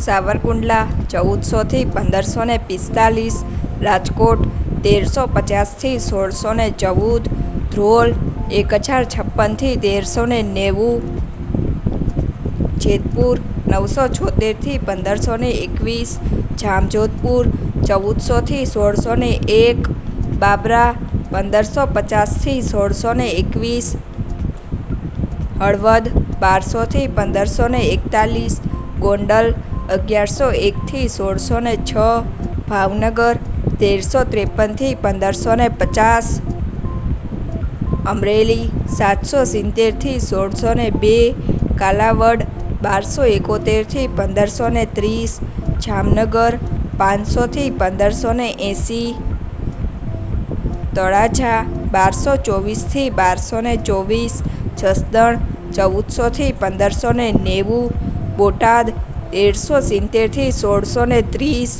સાવરકુંડલા ચૌદસોથી પંદરસો ને પિસ્તાલીસ, રાજકોટ તેરસો પચાસથી સોળસો ને ચૌદ, ધ્રોલ એક હજાર છપ્પનથી તેરસો ને નેવું, જેતપુર નવસો છોતેરથી પંદરસો ને એકવીસ, જામજોધપુર ચૌદસોથી સોળસો ને એક, બાબરા પંદરસો પચાસથી સોળસો ને એકવીસ, હળવદ બારસોથી પંદરસો ને એકતાલીસ ગોંડલ અગિયારસો એકથી સોળસો ને છ, ભાવનગર તેરસો ત્રેપનથી પંદરસો ને પચાસ, અમરેલી સાતસો સિત્તેરથી સોળસો ને બે, કાલાવડ બારસો એકોતેરથી પંદરસો ને ત્રીસ, જામનગર પાંચસોથી પંદરસો ને એંસી, તળાજા બારસો ચોવીસથી બારસો ને ચોવીસ, જસદણ ચૌદસોથી પંદરસો ને નેવું બોટાદ તેરસો સિત્તેરથી સોળસો ને ત્રીસ.